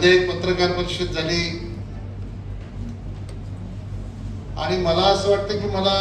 मध्ये एक पत्रकार परिषद झाली. आणि मला असं वाटतं की मला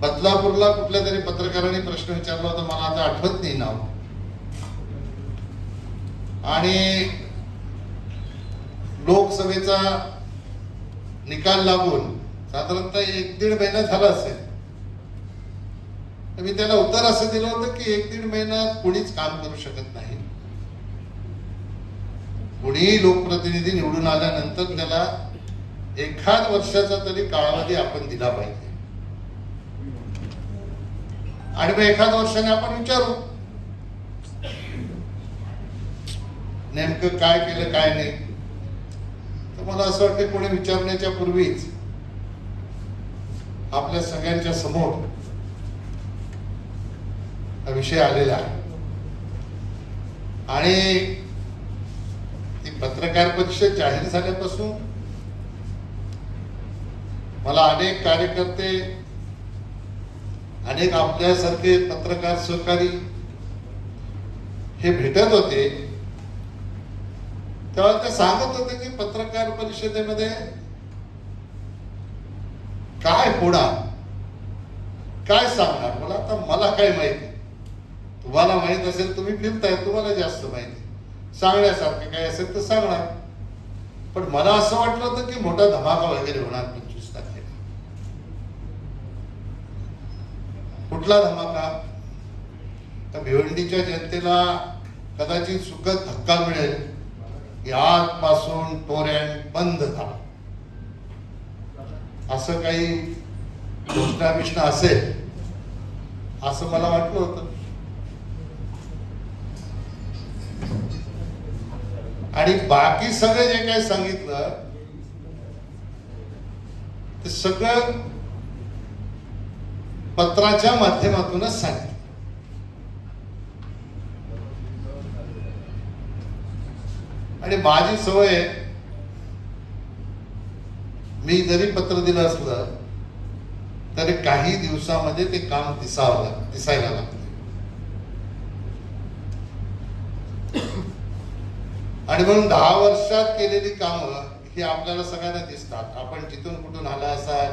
बदलापूरला कुठल्या तरी पत्रकारांनी प्रश्न विचारला होता मला आता आठवत नाही नाव. आणि लोकसभेचा निकाल लागून साधारणतः एक दीड महिना झाला असेल. तर मी त्याला उत्तर असं दिलं होतं की एक दीड महिना कुणीच काम करू शकत नाही. कोणीही लोकप्रतिनिधी निवडून आल्यानंतर त्याला एखाद वर्षाचा तरी कालावधी आपण दिला पाहिजे. आणि मग एखाद वर्षाने आपण विचारू. नेमकं काय केलं काय नाही. तर मला असं वाटतं कोणी विचारण्याच्या पूर्वीच आपल्या सगळ्यांच्या समोर हा विषय आलेला आहे. आणि ती पत्रकार परिषद जाहीर झाल्यापासून मला अनेक कार्यकर्ते अनेक आपल्यासारखे पत्रकार सहकारी हे भेटत होते. तेव्हा ते सांगत होते की पत्रकार परिषदेमध्ये काय होणार? काय सांगणार? मला आता मला काय माहिती? तुम्हाला माहीत असेल तुम्ही फिरताय तुम्हाला जास्त माहिती. सांगण्यासारखं काय असेल तर सांगणार. पण मला असं वाटलं होतं की मोठा धमाका वगैरे होणार पंचवीस तारखेला. कुठला धमाका? तर भिवंडीच्या जनतेला कदाचित सुखद धक्का मिळेल. की आजपासून टोऱ्यान बंद झाला. असं काही घोषणा बिष्णा असेल असं मला वाटलं होतं. आणि बाकी सगळं जे काय सांगितलं ते सगळं पत्राच्या माध्यमातूनच सांगितलं. आणि माझी सवय आहे मी जरी पत्र दिलं असलं तरी काही दिवसामध्ये ते काम दिसावं लाग दिसायला लागतं. आणि म्हणून दहा वर्षात केलेली कामं ही आपल्याला सगळ्यांना दिसतात. आपण जिथून कुठून आला असाल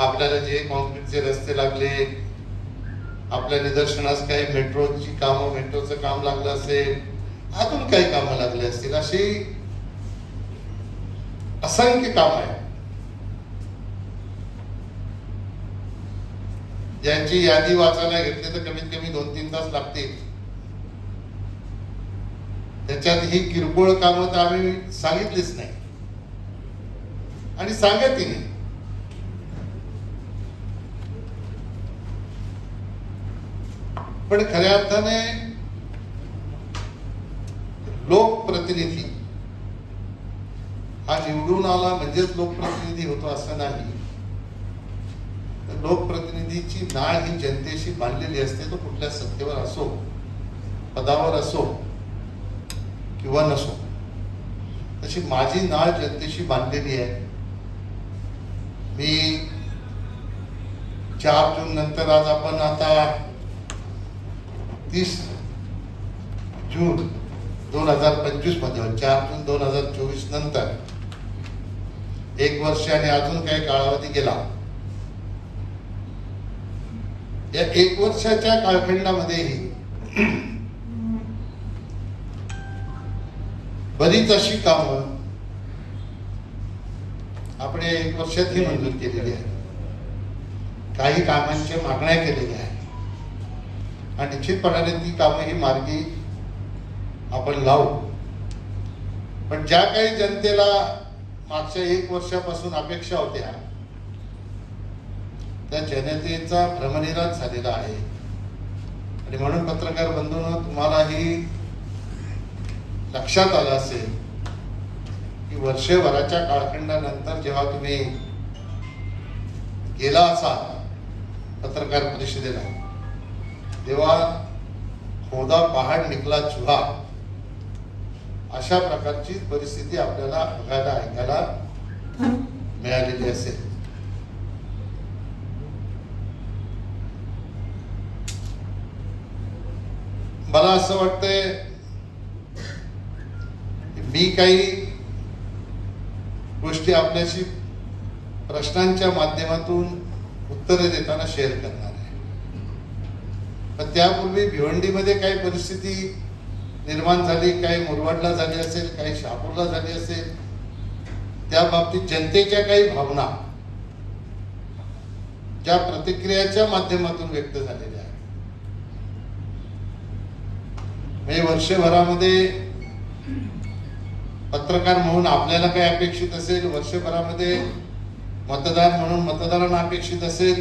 आपल्याला जे कॉन्क्रीटचे रस्ते लागले आपल्या निदर्शनास काही मेट्रोची कामं मेट्रोचं काम लागलं असेल अजून काही कामं लागली असतील अशी असंख्य काम आहे ज्यांची यादी वाचायला घेतली तर कमीत कमी दोन तीन तास लागतील. त्याच्यात ही किरकोळ कामं तर आम्ही सांगितलीच नाही. आणि सांगतही नाही पण खऱ्या अर्थाने लोकप्रतिनिधी हा निवडून आला म्हणजेच लोकप्रतिनिधी होतो असं नाही. तर लोकप्रतिनिधीची नाळ ही जनतेशी बांधलेली असते तो कुठल्या सत्तेवर असो पदावर असो किंवा नसो. तशी माझी नाळ जनतेशी बांधलेली आहे. मी चार जून नंतर आज आपण आता तीस जून दोन हजार पंचवीसमध्ये चार जून दोन हजार चोवीस नंतर. एक वर्ष आणि अजून काही कालावधी गेला. या एक वर्षाच्या कालखंडामध्येही बरीच अशी कामं आपण एक वर्षात ही मंजूर केलेली आहे काही कामांच्या मागण्या केलेल्या आहेत आणि निश्चितपणाने ती कामं ही मार्गी आपण लावू पण ज्या काही जनतेला मागच्या एक वर्षापासून अपेक्षा होत्या त्या जनतेचा भ्रमनिराश झालेला आहे आणि म्हणून पत्रकार बंधूंनो तुम्हालाही लक्षात आलं असेल की वर्षभराच्या काळखंडानंतर जेव्हा तुम्ही गेला असाल पत्रकार परिषदेला तेव्हा खोदा पहाड निकला चुहा. अशा प्रकारची परिस्थिती आपल्याला बघायला ऐकायला मिळालेली असेल. मला असं वाटतंय काही गोष्टी आपल्याशी प्रश्नांच्या माध्यमातून उत्तरे देताना शेअर करणार आहे. पण त्यापूर्वी भिवंडीमध्ये काही परिस्थिती निर्माण झाली काही मुरवाडला झाली असेल काही शहापूरला झाली असेल त्या बाबतीत जनतेच्या काही भावना ज्या प्रतिक्रियाच्या माध्यमातून व्यक्त झालेल्या आहेत. म्हणजे वर्षभरामध्ये पत्रकार म्हणून आपल्याला काय अपेक्षित असेल? वर्षभरामध्ये मतदार म्हणून मतदारांना अपेक्षित असेल?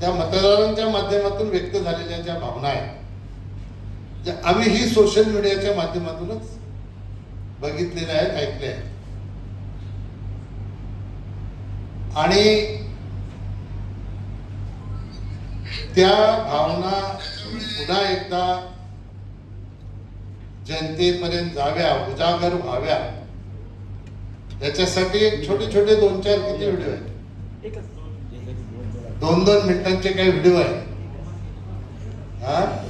त्या मतदारांच्या माध्यमातून व्यक्त झालेल्या ज्या भावना आहेत ज्या आम्ही ही सोशल मीडियाच्या माध्यमातूनच बघितलेल्या आहेत ऐकल्या आहेत. आणि त्या भावना पुन्हा एकदा जनतेपर्यंत जाव्या उजागर व्हाव्या. याच्यासाठी छोटे छोटे दोन चार किती व्हिडिओ आहेत? दोन दोन मिनिटांचे काही व्हिडिओ आहेत. हा?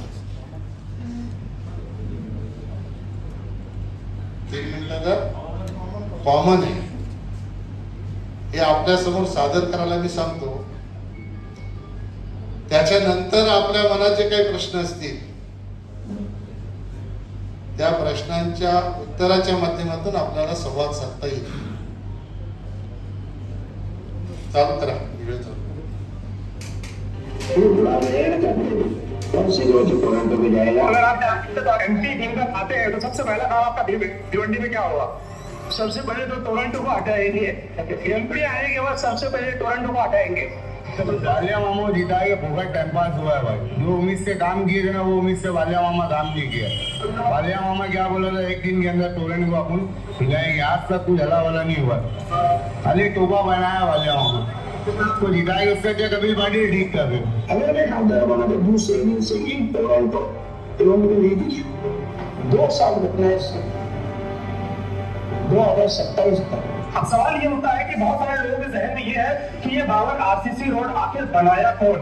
तीन मिनिटाचा कॉमन आहे. हे आपल्यासमोर सादर करायला मी सांगतो. त्याच्यानंतर आपल्या मनाचे काही प्रश्न असतील त्या प्रश्नांच्या उत्तराच्या माध्यमातून आपल्याला संवाद साधता येईल. चालू करा चालू जाएगा अगर आप एमपी टीम का खाते हैं तो सबसे पहला काम आपका भिवंडी में क्या होगा सबसे पहले तो टोरंटो को हटाएंगे। एमपी आने के बाद सबसे पहले टोरंटो को हटाएंगे। वालिया मामा जीता है फोकट टाइम पास हुआ है भाई। जो उम्मीद से काम किए थे ना, वो उम्मीद से वालिया मामा काम नहीं किया वालिया मामा क्या बोला था? एक दिन के अंदर टोरेंट को अपन खिलाएँगे आज तक कुछ हला वाला नहीं हुआ। खाली टोपा बनाया वालिया मामा। तो जिताएँगे उससे क्या कभी पार्टी ठीक कर रहे अगर खासदार बना तो दूसरे दिन से ही टोरंटो टोरंटो नहीं थी दो साल इससे दो हज़ार सत्ताईस तक अब सवाल ये होता है कि बहुत सारे लोगों के जहन में ये है कि ये बाबर आरसीसी रोड आखिर बनाया कौन?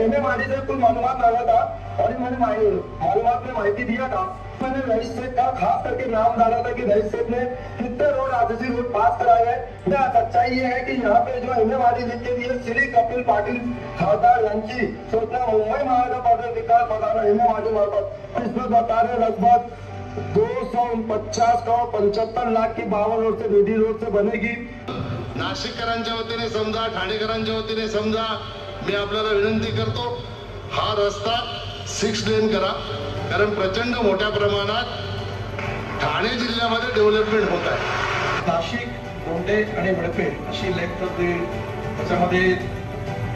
इन्हें मानी से कुछ मालूम लगा था, और मैंने मालूम में माहिती दिया था। मैंने रईस सेठ का खास करके नाम डाला था कि रईस ने कितने रोड रोड पास कराए ना सच्चाई ये है कि यहाँ पे जो इन्हें मानी लिख के दिए श्री कपिल पाटिल, खासदार यांची सूचना मुंबई महानगर मानी मार्फत इसमें बता रहे लगभग सौ पचास करोड़ पंचहत्तर लाख की बावन रोड से रेडी रोड से बनेगी. नाशिककरांच्या वतीने समजा ठाणेकरांच्या वतीने समजा मी आपल्याला विनंती करतो हा रस्ता सिक्स लेन करा. कारण प्रचंड मोठ्या प्रमाणात ठाणे जिल्ह्यामध्ये डेव्हलपमेंट होत आहे. नाशिक गोंडे आणि वडपेट अशी लेंथ त्याच्यामध्ये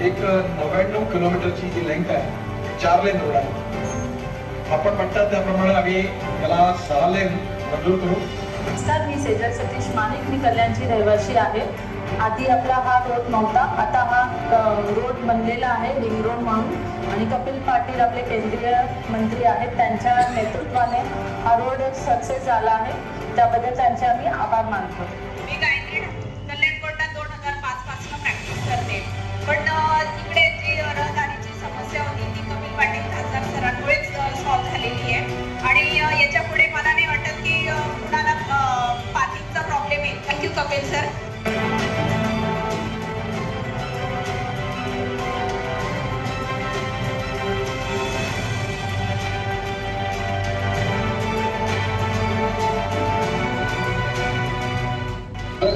एक नव्याण्णव किलोमीटरची जी लेंथ आहे चार लेन रोड आहे. आपण म्हणतात त्याप्रमाणे आम्ही त्याला सहा मंजूर करू. नमस्कार मी सेजल सतीश माणिक. मी कल्याणची रहिवासी आहे. आधी आपला हा रोड नव्हता. आता हा रोड बनलेला आहे रिंग रोड म्हणून. आणि कपिल पाटील आपले केंद्रीय मंत्री आहेत. त्यांच्या नेतृत्वाने हा रोड सक्सेस झाला आहे. त्याबद्दल त्यांचे आम्ही आभार मानतो. थँक्यू सर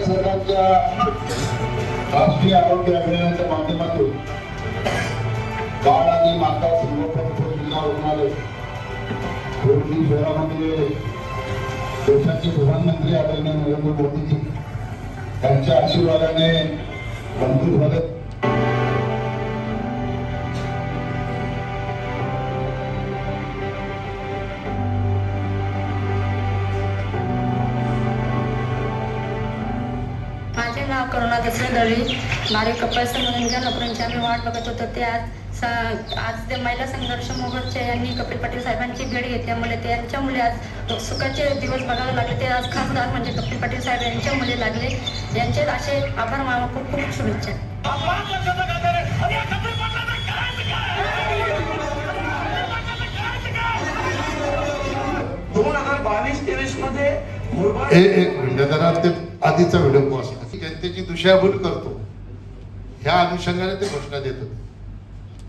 सरकारच्या राष्ट्रीय आरोग्य अभियानाच्या माध्यमातून बाळ आणि माता संगोपन जिल्हा रुग्णालय शहरामध्ये देशाचे प्रधानमंत्री आदरणीय नरेंद्र मोदीजी त्यांच्या आशीर्वादाने मंजूर झालं माझे नाव करुणा दसरे दळवी. नारे कपास मनोरंजन नोकऱ्यांची आम्ही वाट बघत होतो ते आज स- आज ते महिला संघर्ष मोर्चा यांनी कपिल पाटील साहेबांची भेट घेतल्यामुळे त्यांच्यामुळे आज सुखाचे दिवस बघायला लागले. ते आज खासदार म्हणजे कपिल पाटील साहेब यांच्यामुळे लागले. यांचे असे आभार मामा खूप खूप शुभेच्छा. दोन हजार बावीस तेवीसमध्ये ते आधीचा व्हिडिओ. जनतेची दिशाभूल करतो. ह्या अनुषंगाने ते घोषणा देत होते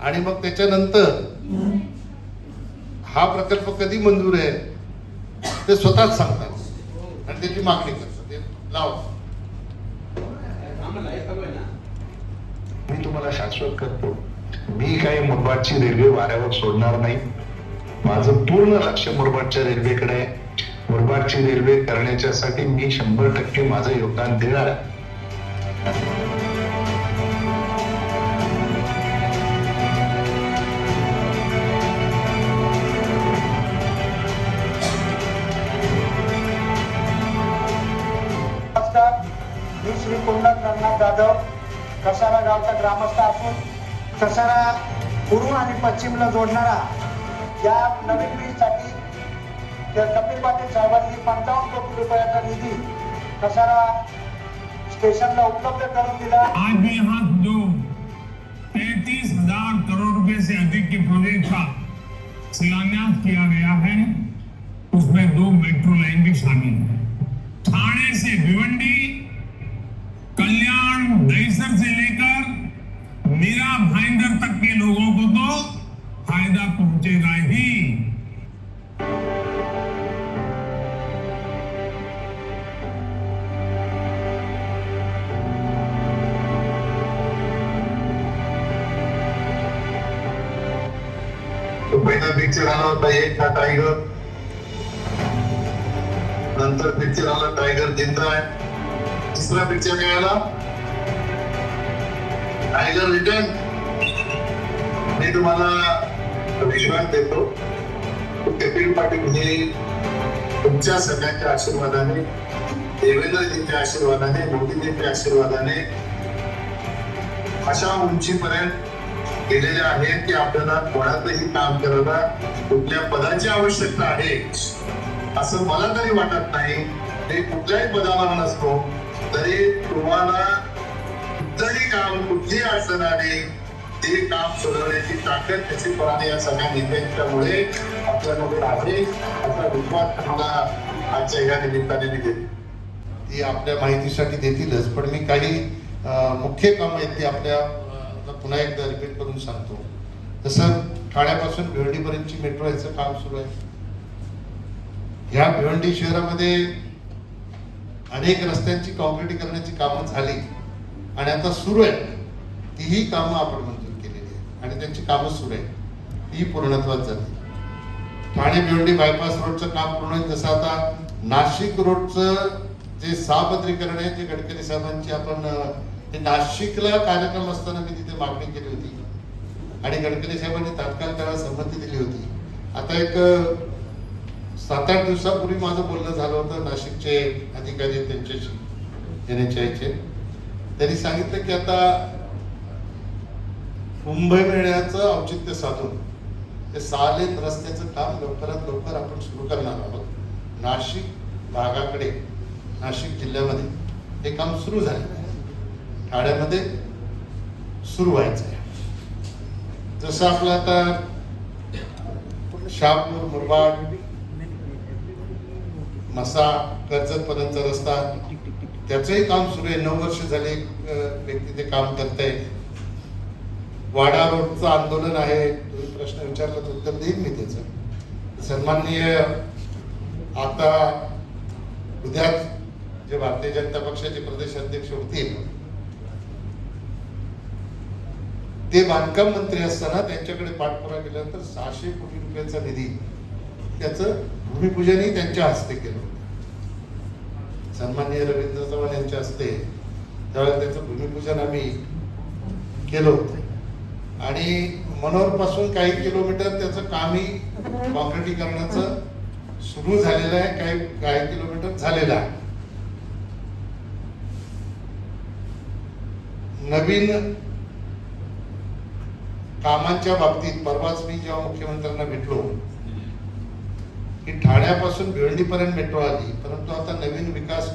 आणि मग त्याच्यानंतर हा प्रकल्प कधी मंजूर आहे ते स्वतःच सांगतात. आणि त्याची मागणी करतात. ते लावा. मी तुम्हाला शाश्वत करतो. मी काही मुरबाडची रेल्वे वाऱ्यावर सोडणार नाही. माझं पूर्ण लक्ष मुरबाडच्या रेल्वेकडे आहे. मुरबाडची रेल्वे करण्याच्यासाठी मी शंभर टक्के माझं योगदान देणार आहे. मी श्री रंगनाथ जाधव, कसारा गावचा ग्रामस्थ असून कसारा पूर्व आणि पश्चिमला जोडणारा या नवीन ब्रिजसाठी कपिल पाटील साहेबांनी पंचावन्न कोटी रुपयाचा निधी कसारा स्टेशनला उपलब्ध करून दिला. आज भी यहाँ जो तैतीस हज़ार करोड़ रुपए से अधिक के प्रोजेक्ट का शिलान्यास किया गया है, उसमें दो मेट्रो लाइन भी शामिल है। ठाणे से भिवंडी कल्याण दहीसर से लेकर मीरा भाईंदर तक के लोगों को तो फ़ायदा पहुंचेगा ही। तो पहिला पिक्चर आला होता एक हा टायगर नंतर पिक्चर आला टायगर ज़िंदा आहे तिसरा पिक्चर काय आला टायगर रिटर्न मी तुम्हाला विश्वास देतो. कपिल पाटील हे तुमच्या सगळ्यांच्या आशीर्वादाने देवेंद्रजींच्या आशीर्वादाने मोदीजींच्या आशीर्वादाने अशा उंचीपर्यंत गेलेले आहेत की आपल्याला कोणाचंही काम करायला कुठल्या पदाची आवश्यकता आहे असं मला तरी वाटत नाही. ते कुठल्याही पदावर नसतो. तरी तुम्हाला कुठलंही काम कुठली अडचण आली ते काम सोडवण्याची ताकद त्याची पराने या सगळ्या नेत्यांच्यामुळे आपल्यामध्ये आहे असा विश्वास तुम्हाला आजच्या या निमित्ताने मी देतो. ती आपल्या माहितीसाठी देतीलच पण मी काही मुख्य काम आहेत ते आपल्या पुन्हा एकदा रिपीट करून सांगतो. जसं ठाण्यापासून भिवंडीपर्यंतची मेट्रो याचं काम सुरू आहे. ह्या भिवंडी शहरामध्ये अनेक रस्त्यांची करण्याची कामं झाली. आणि आता सुरू आहे तीही कामं आपण मंजूर केलेली आहे आणि त्यांची कामं सुरू आहेत. ती पूर्णत्वात जाते ठाणे भिवंडी बायपास रोडचं काम पूर्ण आहे तसं आता नाशिक रोडचं जे सापत्रीकरण आहे ते गडकरी साहेबांची आपण ते नाशिकला कार्यक्रम असताना मी तिथे मागणी केली होती. आणि गडकरी साहेबांनी तात्काळ त्याला संमती दिली होती. आता एक सात आठ दिवसापूर्वी माझं बोलणं झालं होतं नाशिकचे अधिकारी त्यांच्याशी एन एच आयचे त्यांनी सांगितलं की आता मुंबई मेळ्याचं औचित्य साधून ते सालेत रस्त्याचं काम लवकरात लवकर आपण सुरू करणार आहोत. नाशिक भागाकडे नाशिक जिल्ह्यामध्ये हे काम सुरू झालेलं आहे ठाण्यामध्ये सुरू व्हायचं आहे जसं आपलं आता शहापूर मुरबाड मसा कर्जत पर्यंतचा रस्ता. त्याचंही काम सुरू आहे. नऊ वर्ष झाले व्यक्ती ते काम करत आहे वाडा रोडचं आंदोलन आहे. तुम्ही प्रश्न विचारला तर उत्तर देईन मी त्याचं. सन्माननीय आता उद्या जे भारतीय जनता पक्षाचे प्रदेश अध्यक्ष होतील ते बांधकाम मंत्री असताना त्यांच्याकडे पाठपुरा केल्यानंतर सहाशे कोटी रुपयांचा निधी त्याचं भूमिपूजनही त्यांच्या हस्ते केलं. होतं सन्माननीय रवींद्र चव्हाण यांच्या हस्ते त्यावेळेला त्याचं भूमिपूजन आम्ही केलं होतं. आणि मनोरपासून काही किलोमीटर त्याचं कामही कॉन्क्रिटीकरणाचं सुरू झालेलं आहे काही काही किलोमीटर झालेलं आहे. नवीन कामांच्या बाबतीत परवाच मी जेव्हा मुख्यमंत्र्यांना भेटलो की ठाण्यापासून भिवंडीपर्यंत मेट्रो आली परंतु आता नवीन विकास